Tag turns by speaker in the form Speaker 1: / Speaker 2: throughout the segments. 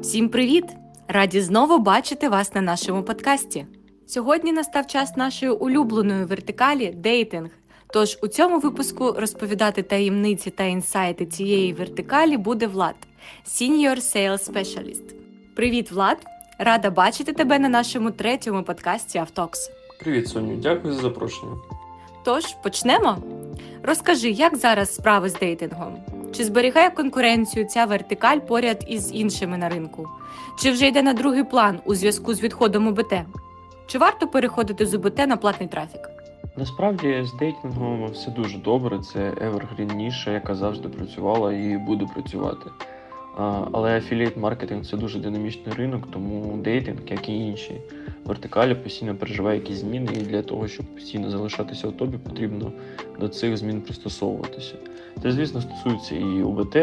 Speaker 1: Всім привіт! Раді знову бачити вас на нашому подкасті. Сьогодні настав час нашої улюбленої вертикалі дейтинг. Тож у цьому випуску розповідати таємниці та інсайти цієї вертикалі буде Влад, Senior Sales Specialist. Привіт, Влад! Рада бачити тебе на нашому третьому подкасті Автокс.
Speaker 2: Привіт, Соню, дякую за запрошення.
Speaker 1: Тож почнемо. Розкажи, як зараз справи з дейтингом? Чи зберігає конкуренцію ця вертикаль поряд із іншими на ринку? Чи вже йде на другий план у зв'язку з відходом УБТ? Чи варто переходити з УБТ на платний трафік?
Speaker 2: Насправді з дейтингом все дуже добре. Це evergreen ніша, яка завжди працювала і буде працювати. Але афілієт маркетинг це дуже динамічний ринок, тому дейтинг, як і інші вертикалі, постійно переживає якісь зміни, і для того, щоб постійно залишатися у топі, потрібно до цих змін пристосовуватися. Це, звісно, стосується і УБТ,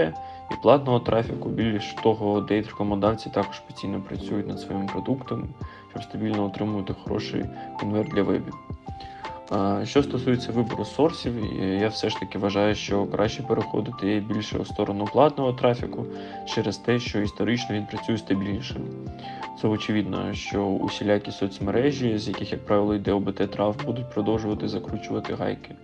Speaker 2: і платного трафіку. Більш того, дейт-рекомендації також постійно працюють над своїми продуктами, щоб стабільно отримувати хороший конверт для вебів. Що стосується вибору сорсів, я все ж таки вважаю, що краще переходити більше у сторону платного трафіку через те, що історично він працює стабільніше. Це очевидно, що усілякі соцмережі, з яких, як правило, йде ОБТ трав, будуть продовжувати закручувати гайки,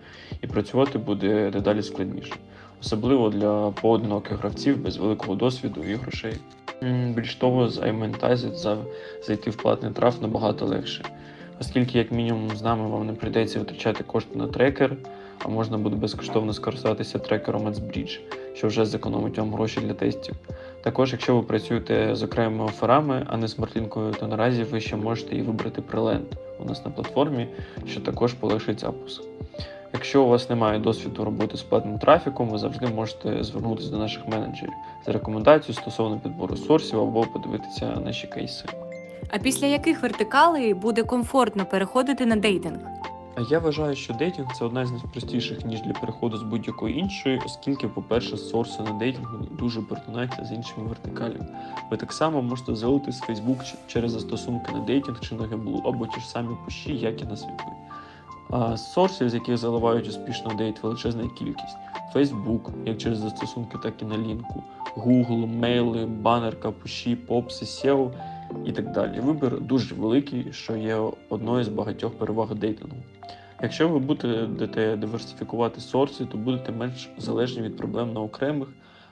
Speaker 2: і працювати буде дедалі складніше, особливо для поодиноких гравців без великого досвіду і грошей. Більш того, з за- зайти в платний траф набагато легше оскільки, як мінімум, з нами вам не прийдеться витрачати кошти на трекер, а можна буде безкоштовно скористатися трекером AdsBridge, що вже зекономить вам гроші для тестів. Також, якщо ви працюєте з окремими оферами, а не з мартинкою, то наразі ви ще можете і вибрати преленд у нас на платформі, що також полегшить запуск. Якщо у вас немає досвіду роботи з платним трафіком, ви завжди можете звернутися до наших менеджерів за рекомендацією стосовно підбору сорсів або подивитися наші кейси.
Speaker 1: А після яких вертикалей буде комфортно переходити на дейтинг?
Speaker 2: Я вважаю, що дейтинг це одна з найпростіших ніж для переходу з будь-якої іншої, оскільки, по-перше, сорси на дейтингу дуже перетинаються з іншими вертикалями. Ви так само можете залити з Facebook через застосунки на дейтинг чи на геблу, або ті ж самі пущі, як і на свіпи. А сорсів, з яких заливають успішно дейт, величезна кількість. Facebook, як через застосунки, так і на лінку, Google, мейли, банерка, пущі, попси, SEO і так далі. Вибір дуже великий, що є одною з багатьох переваг дейтингу. Якщо ви будете диверсифікувати сорси, то будете менш залежні від проблем на окремих,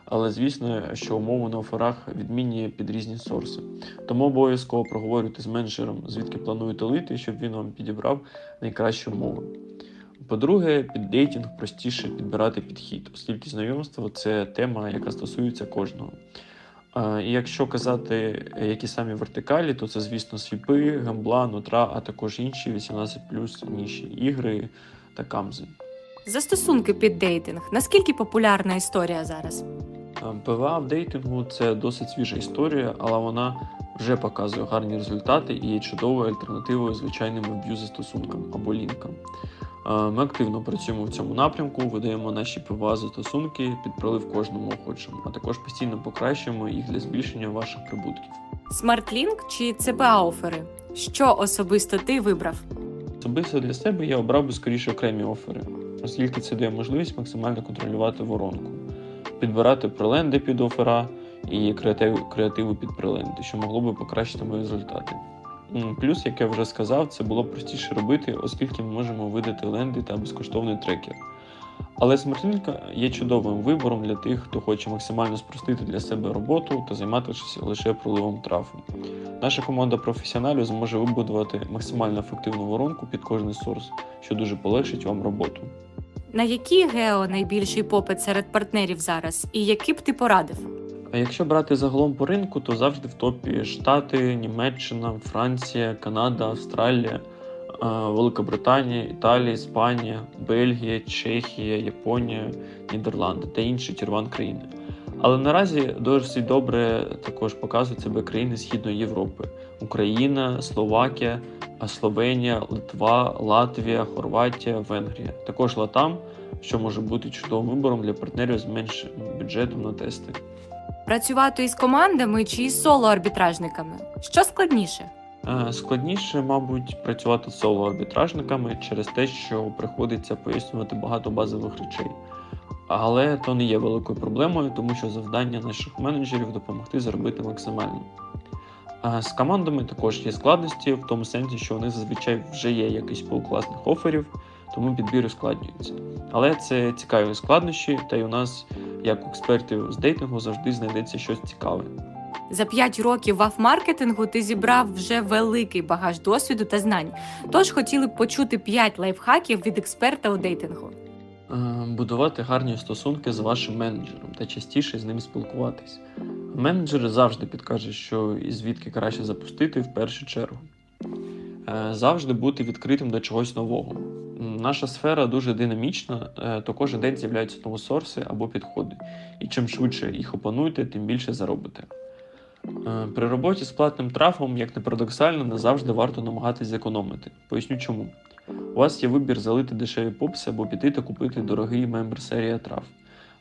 Speaker 2: але звісно, що умови на оферах відмінні під різні сорси. Тому обов'язково проговорюйте з менеджером, звідки плануєте лити, щоб він вам підібрав найкращі умови. По-друге, під дейтинг простіше підбирати підхід, оскільки знайомство це тема, яка стосується кожного. І якщо казати, е, які самі вертикалі, то це, звісно, свіпи, гамбла, нутра, а також інші 18 ніші ігри та камзи.
Speaker 1: Застосунки під дейтинг. Наскільки популярна історія зараз?
Speaker 2: ПВА в дейтингу це досить свіжа історія, але вона вже показує гарні результати і є чудовою альтернативою звичайним веб'ю-застосункам або лінкам. А, Ми активно працюємо в цьому напрямку, видаємо наші ПВА застосунки під прилив кожному охочому, а також постійно покращуємо їх для збільшення ваших прибутків.
Speaker 1: SmartLink чи CPA офери? Що особисто ти вибрав?
Speaker 2: Особисто для себе я обрав би скоріше окремі офери, оскільки це дає можливість максимально контролювати воронку, підбирати приленди під офера і креатив, креативи під приленди, що могло би покращити мої результати. М, Плюс, як я вже сказав, це було простіше робити, оскільки ми можемо видати ленди та безкоштовний трекер. Але смертинка є чудовим вибором для тих, хто хоче максимально спростити для себе роботу та займатися лише проливом трафу. Наша команда професіоналів зможе вибудувати максимально ефективну воронку під кожний сорс, що дуже полегшить вам роботу.
Speaker 1: На які гео найбільший попит серед партнерів зараз, і які б ти порадив?
Speaker 2: А якщо брати загалом по ринку, то завжди в топі Штати, Німеччина, Франція, Канада, Австралія, е, Велика Британія, Італія, Іспанія, Бельгія, Чехія, Японія, Нідерланди та інші тірван країни. Але наразі досить добре також показують себе країни Східної Європи: Україна, Словакія, Словенія, Литва, Латвія, Хорватія, Венгрія. Також Латам, що може бути чудовим вибором для партнерів з меншим бюджетом на тести.
Speaker 1: Працювати із командами чи із соло-арбітражниками? Що складніше?
Speaker 2: Е, Складніше, мабуть, працювати з соло-арбітражниками через те, що приходиться пояснювати багато базових речей. Але то не є великою проблемою, тому що завдання наших менеджерів допомогти заробити максимально. З командами також є складності в тому сенсі, що них зазвичай вже є якийсь пул класних оферів, тому підбір ускладнюється. Але це цікаві складнощі, та й у нас, як у експертів з дейтингу, завжди знайдеться щось цікаве.
Speaker 1: За 5 років ваф-маркетингу ти зібрав вже великий багаж досвіду та знань. Тож хотіли б почути 5 лайфхаків від експерта у дейтингу.
Speaker 2: Е, Будувати гарні стосунки з вашим менеджером та частіше з ним спілкуватись. Менеджер завжди підкаже, що і звідки краще запустити в першу чергу. Е, Завжди бути відкритим до чогось нового. Наша сфера дуже динамічна, е, то кожен день з'являються нові сорси або підходи. І чим швидше їх опануєте, тим більше заробите. Е, При роботі з платним трафом, як не парадоксально, не завжди варто намагатись зекономити. Поясню чому. У вас є вибір залити дешеві попси або піти та купити дорогий мембер серія трав.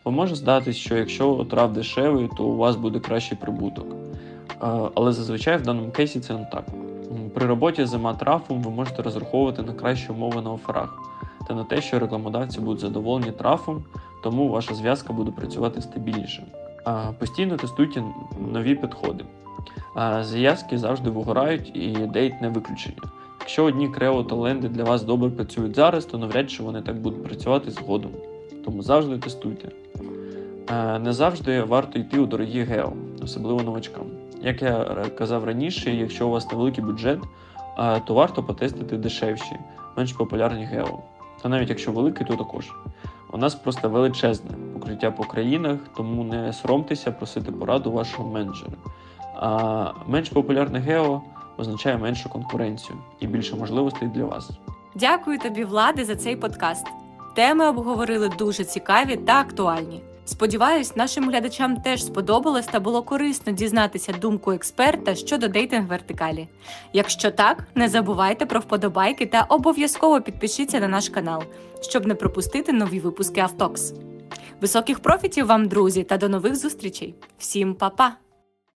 Speaker 2: Вам може здатись, що якщо трав дешевий, то у вас буде кращий прибуток. Е, Але зазвичай в даному кейсі це не так. При роботі з ема трафом ви можете розраховувати на кращі умови на оферах та на те, що рекламодавці будуть задоволені трафом, тому ваша зв'язка буде працювати стабільніше. Постійно тестуйте нові підходи. Зв'язки завжди вигорають і дейт не виключення. Якщо одні крео та ленди для вас добре працюють зараз, то навряд чи вони так будуть працювати згодом. Тому завжди тестуйте. Не завжди варто йти у дорогі гео, особливо новачкам. Як я казав раніше, якщо у вас невеликий бюджет, то варто потестити дешевші, менш популярні гео. Та навіть якщо великий, то також. У нас просто величезне покриття по країнах, тому не соромтеся просити пораду вашого менеджера. А менш популярне гео означає меншу конкуренцію і більше можливостей для вас.
Speaker 1: Дякую тобі, Влади, за цей подкаст. Теми обговорили дуже цікаві та актуальні. Сподіваюсь, нашим глядачам теж сподобалось та було корисно дізнатися думку експерта щодо дейтинг вертикалі. Якщо так, не забувайте про вподобайки та обов'язково підпишіться на наш канал, щоб не пропустити нові випуски Автокс. Високих профітів вам, друзі, та до нових зустрічей! Всім па-па!